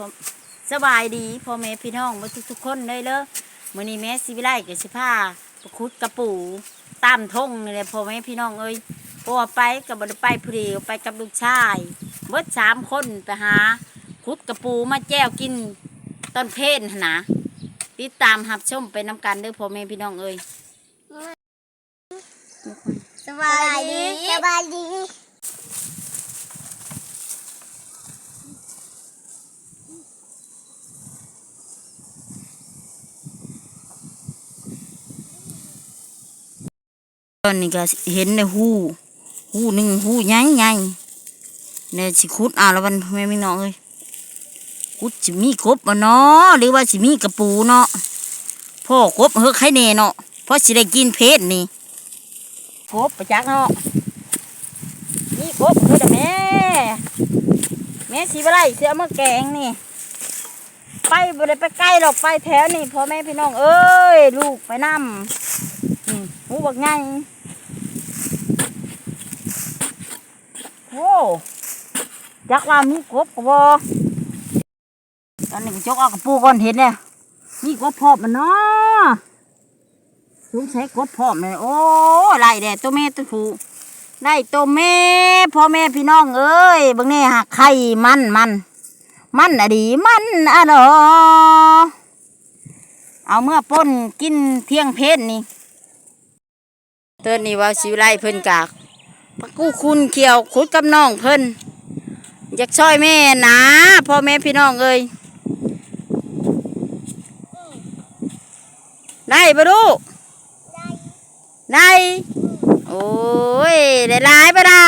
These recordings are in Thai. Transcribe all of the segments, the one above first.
ผมสบายดีพ่อแม่พี่น้องมาทุกทุกๆคนเลยเลยมื้อนี้แม่สิวิไลกับสิพาไปคุดกระปูตามทงนี่แหละพ่อแม่พี่น้องเอ้ยเพราะว่อไปกับบ่ได้ไปผู้เดียวไปกับลูกชายเบิดสามคนไปหา คุดกระปูมาแจ้วกินตอนเพลนหั่นนะติดตามหับชมไปน้ำกันเด้อพ่อแม่พี่น้องเอ้ยสบายดีสบายดี ตอนนี้ก็เห็นในหูหูหนึ่งหูใหญ่ใหญ่เนี่ยสิคุดเอาและวันพ่อแม่พี่น้องเอ้ยคุดสิมีกบบ่เนาะหรือว่าสิมีกระปูเนาะพ่อกบเฮ้อใครเนเนาะเพราะสิได้กินเพชรนี่กบประจักเนาะมีกบเฮ้อเด้อแม่แม่สิบ่ไรเสียมาแกงนี่ไปบ่ได้ไปใกล้หรอกไปแถวนี่พ่อแม่พี่น้องเอ้ย ลูกไปนำอืม หูบักไงโอ้จักว่ามีกบกบตอนนี้จกเอากระปูก่อนเห็นเนี่ยมีกบพอมมันเนาะสงสัยกบพอมเลยโอ้ไล่แดดตัวแม่ตัวผู้ได้ตัวแม่พ่อแม่พี่น้องเอ้ยบางนี่หักไข่มันมัน มันอะดีมันอะดอเอาเมื่อป่นกินเที่ยงเพชรนี่ เตือนนี่ว่าสิวไล่เพิ่นกากปักกู้คุณเขียวขุดกับน้องเพิ่นอยากช่วยแม่นะพ่อแม่พี่น้องเอ้ยได้ปะลูกได้โอ้ยได้ลายปะดา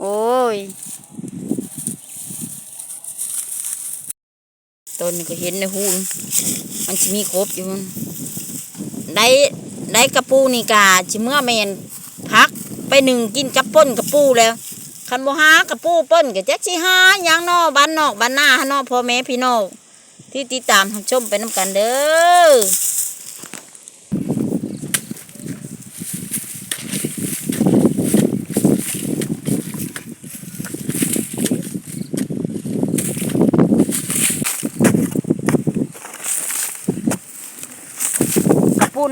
โอ้ยต้นก็เห็นในหูมันจะมีครบอยู่มันได้ ได้กระปูนี่กาชิเมื่อแมนพักไปหนึ่งกินกระป้นกระปูแล้วคันโมหากระปูป้นก็จักสิหาหยังนอบ้านนอกบ้านหน้าฮานอพ่อแม่พี่น้องที่ติดตามชมไปน้ำกันเด้อ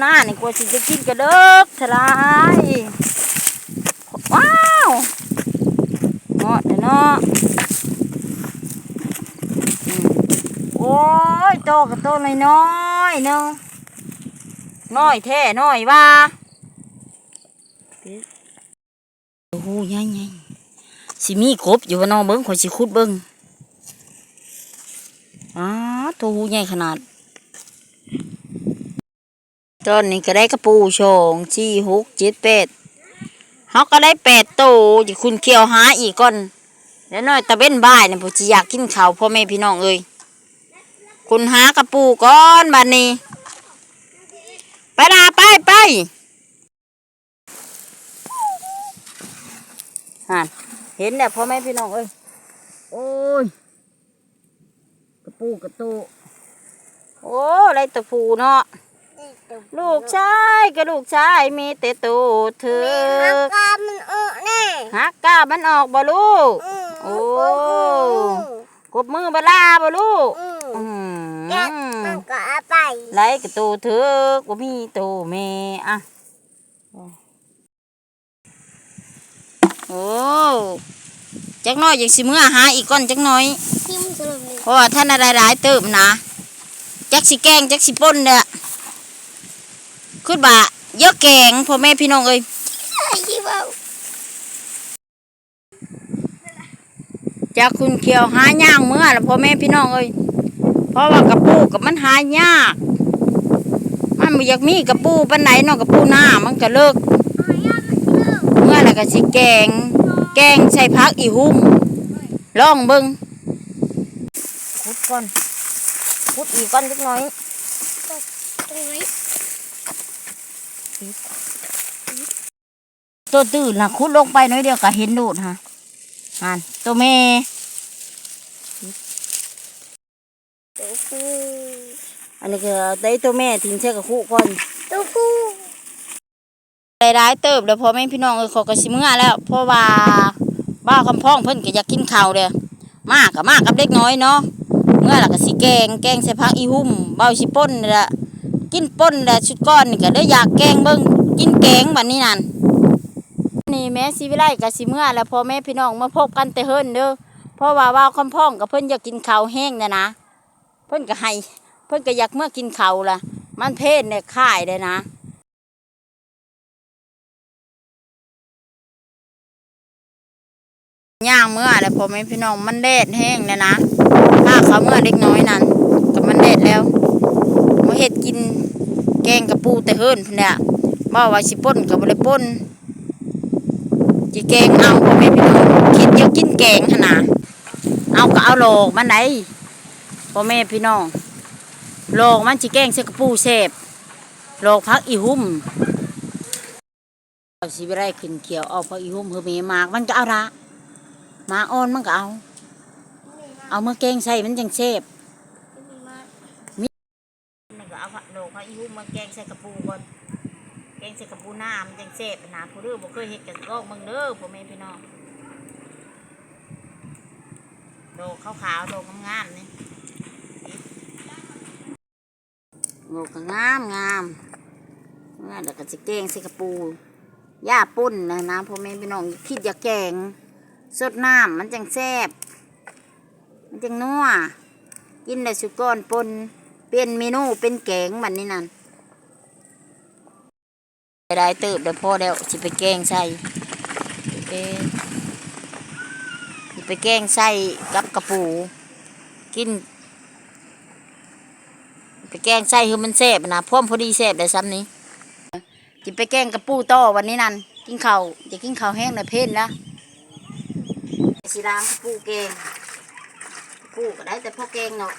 หน้านี่กลัวสิจะกินกระเดิกทลายว้าวเนาะเนาะโอ้ยโตกับโตน้อยน้อยเนาะน้อยแท้น้อยว่าโอ้โหใหญ่ใหญ่สิมีกบอยู่ว่าน้องเบิ้งขอยสิคุดเบิ้งอ้าตัวหูใหญ่ขนาด ตอนนี้ก็ได้กระปูชองสี่หกเจ็ดแปดเขาก็ได้แปดโตอยู่คุณเคียวหาอีกก่อนแล้วน้อยตะเบ้นบ่ายเนี่ยผมจะอยากกินข้าวพ่อแม่พี่น้องเอ้ยคุณหากระปูก่อนบัดนี้ไปดาไปไปฮะเห็นแล้วพ่อแม่พี่น้องเอ้ยโอ้ยกระปูกระตูโอ้ไรตะปูเนาะ ลูกชายกับลูกชายมีแต่ตูเธอแม่ฮักกามันเออแน่หักกามันออกบ่ลูกมโอ้กบมือบลาบ่ลูกอืมอืมแกะมันก็เอาไปไหลกับตูเธอบ่มีตูแม่อะโอ้จักหน้อยยังสิมื้อหาอีกก่อนจักหน้อยทิมสรุปนี่เพราะว่าท่านอะไรหลายๆเติมนะจักสิแกงจักสิป่นเด้อ ขึ้นบ่าเยอะแกงพ่อแม่พี่น้องเอ้ยไอ้ที่ว่าจากคุณเขียวหายากเมื่อแล้วพ่อแม่พี่น้องเอ้ยเพราะว่ากระปูกับมันหายาก มันไม่อยากมีกระปูปันไหนเนาะกระปูหน้ามันก็เลิก เมื่อแล้วก็สิแกง แกงใส่พักอีหุ่มลองเบิ่งขุดก่อนขุดอีกก่อนจักหน่อยตรงนี้ ตัวตื่นนะขุดลงไปน้อยเดียวก็เห็นโดดฮะอ่านตัวแม่ตัวผู้อันนี้ก็ได้ตัวแม่ทิ้งใช่กับคู่ก่อนตัวผู้ได้ร้ายเติบแล้วพอแม่พี่น้องเออขอกระชิเมื่อแล้วเพราะว่าบ้าคำพ้องเพิ่นก็อยากกินข้าวเด้อมากกับมากกับเล็กน้อยเนาะเมื่อหลักก็สิแกงแกงใส่ผักอีหุ่มเบาสิป่นละกินป่นล้วชุดก้อนก็เลยอยากแกงเบิ่งกินแกงบัดนี้นั่น นี่แม่สิวิไลกับสิเมื่อแล้วพอแม่พี่น้องมาพบกันแต่เฮิรนเด้อเพราะว่าว่าวคำพ้องกับเพิ่นอยากกินข้าวแห้งนะนะเพิ่นก็ให้เพิ่นก็อยากเมื่อกินข้าวละมันเพศเนี่ยค่ายเลยนะย่างเมื่อแล้วพอแม่พี่น้องมันแดดแห้งเลยนะถ้าเขาเมื่อเล็กน้อยนั้นกับมันแดดแล้วมาเห็ดกินแกงกระปูแต่เฮิรนพุ่นเนี่ยบ่ว่าสิป่นกับบ่ได้ป่น จีแกงเอาพ่อแม่พี่น้องคิดเดี๋ยวกินแกงหนนะเอาก็เอาโลกมันไหนพ่อแม่พี่น้องโลกมันจีแกงใส่กระปูแซ่บโลกพักอีหุ่มเอาสิไปได้ขึ้นเขียวเอาพักอีหุ่มเฮอเมมากมันก็เอาละหมาอ่อนมันก็เอา เอาเมาแกงใส่มันจังเซฟมันก็เอาโดกผักอีหุ่มมาแกงใส่กระปูก่อน กงใส่กระปูน้ามันจังเซฟนะผู้เด้อบ่เคยเฮ็ดกันลอกมึงเด้อพ่อแม่พี่น้องโดกขาวๆโดกงามๆนี่โดก็งามงามงามแล้วก็สิแกงใส่กระปูย่าปุ้นนะนะพ่อแม่พี่น้องคิดอยาแกงสดน้ำมันจังแซ่บมันจังนัวกินได้สุกรปนเปลี่ยนเมนูเป็นแกงมันนี่นั่น ได้เติบเดี๋ยวพอเดี๋ยวสิไปแกงใส่ไปสิไปแกงใส่กับกระปู กิน ไปแกงใส่คือมันแซ่บนะพร้อมพอดีแซ่บได้ซ้ำนี้จิไปแกงกระปูต่อวันนี้นั่นกินข้าวจะกินข้าวแห้งในอยเพนนะสิล้างปูเกงปูก็ได้แต่พ่อเกงเนาะ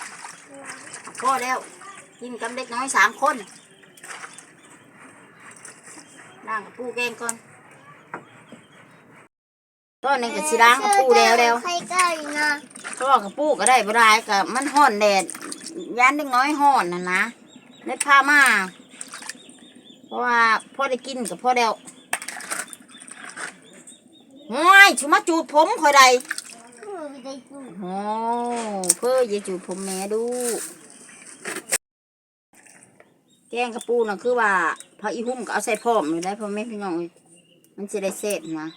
พ่อแล้วกินกับเด็กน้อยสามคน ล้างกับปูเกงก่อนตอนนี้ก็สิล้างกับปูแล้วแล้วใครกล้าอีกนะพ่อกับปูก็ได้บ่ได้ก็มันห่อนแดดยันเด็กน้อยห่อนนะนะเล็ดผ้ามาเพราะว่าพ่อได้กินกับพ่อแล้วห้ยชุมาจูดผมคอยใดไม่ได้กูโอ้เพื่อจะจูบผมแม่ดู แกงกระปูน่ะคือว่าพออีหุ่มก็เอาใส่พร้อมอยู่ได้พ่อแม่พี่น้องเอ้ยมันจะได้เสร็จนะ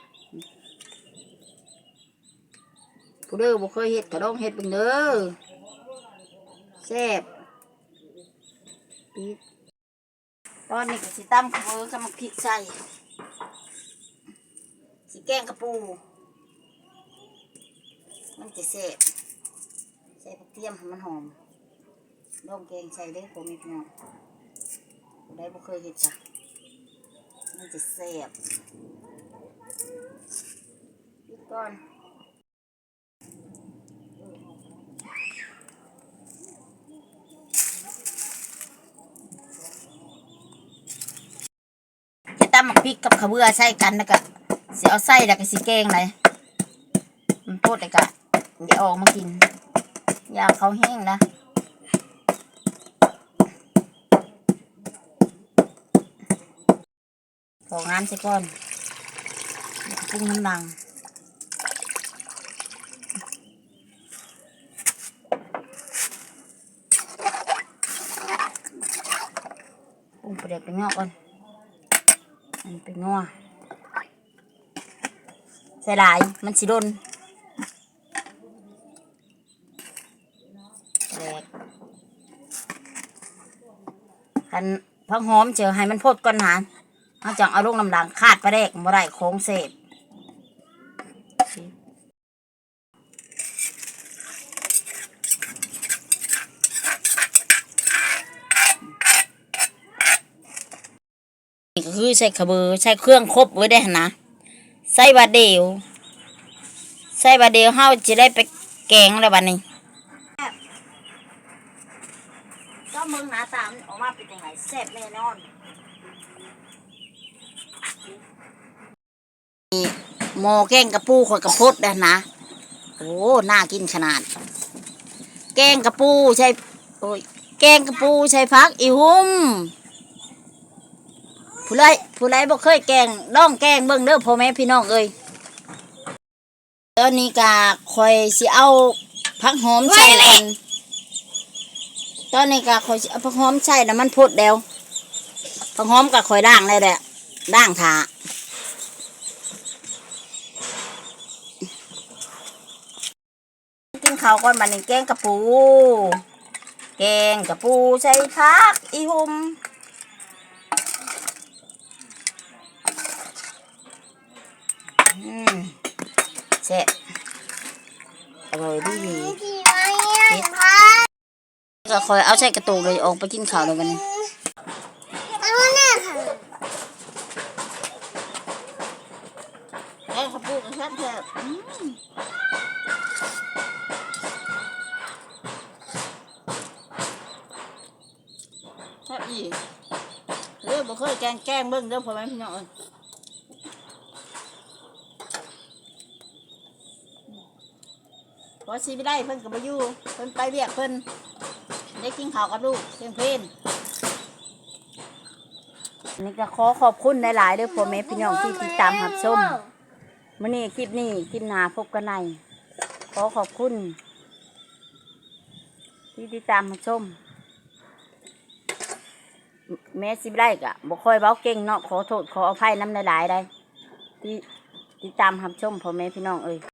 ผู้เด้อบ่เคยเฮ็ดก็ต้องเฮ็ดเบิ่งเด้อแซ่บปิดตอนนี้ก็สิตำข้าวเบอกับมักพริกใส่สิแกงกระปู มันจะเสบใส่ผักเทียมให้มันหอมลองแกงใส่เลยผมมีพี่น้อง ได้บ่เคยเห็ดจ้ะมันจะเสบปิดก่อนจะตำหมักพริกกับข้าวเบื่อใส่กันแล้วก็สิเอาใส่แล้วก็สิแกงเลยมันพูดเลยกะอย่าออกมากินอยาเอาเขาแห้งนะ พองานใส่ก่อนแล้วก็ปรุงน้ำลังปรุงประเด็กไปงอกก่อนอันไปงัวใส่หลายมันสิโดนแรกคันพังหอมเจอให้มันพดก่อนหาน เขาจังเอาลูกน้ำดังคาดไปแรกบ่ได้โค้งเสพคือใส่ขะเบือใส่เครื่องครบไว้ได้นนะใส่บาเดียวใส่บาเดียวเฮาจะได้ไปแกงแล้วบัดนี้ก็มึงหนาตามออกมาเป็นยังไงแซ่บแน่นอน หมอแกงกระปูข่อยกระพดนะนะ โอ้น่ากินขนาด แกงกระปูใช่โอ้ยแกงกระปูใช่พักอีหุ่มผู้ไรผู้ไรบ่เคยแกงน้องแกงเบิ่งเด้อพ่อแม่พี่น้องเอ้ยตอนนี้ก็คอยสิเอาผักหอมใส่กันตอนนี้ก็คอยสิเอาผักหอมใส่น้ำมันพดเดียวผักหอมก็คอยด่างเลยแหละด่างถากิน ข้าวก่อนบัดนี้แกงกระปู แกงกระปูใส่ผักอีหุ่มอืมเสร็จอร่อยดีที่ไม่ยังพักก็คอยเอาใส่กระตุกเลยออกไปกินข้าวเลยวันนี้ เอาเนี่ยค่ะ แกงกระปูกแซ่บแซ่บแซ่บ อีเรื่องบ่เคยแกงแกงเบิ่งเด้อพ่อแม่พี่น้องเอ้ยพอสิไปได้เพิ่นก็บ่อยู่เพิ่นไปเรียกเพิ่นได้กินข้าวกับลูกเพียงเพลนนนี้ก็ขอขอบคุณหลายๆเด้อพ่อแม่พี่น้องที่ติดตามรับชมมื้อนี้คลิปนี้คลิปหน้าพบกันใหม่ขอขอบคุณ ที่ติดตามรับชม แม่สิบไร่กะบ่ค่อยเบ้าเก่งเนาะขอโทษขออภัยน้ำหลายๆได้ที่ติดตามรับชมพ่อแม่พี่น้องเอ้ย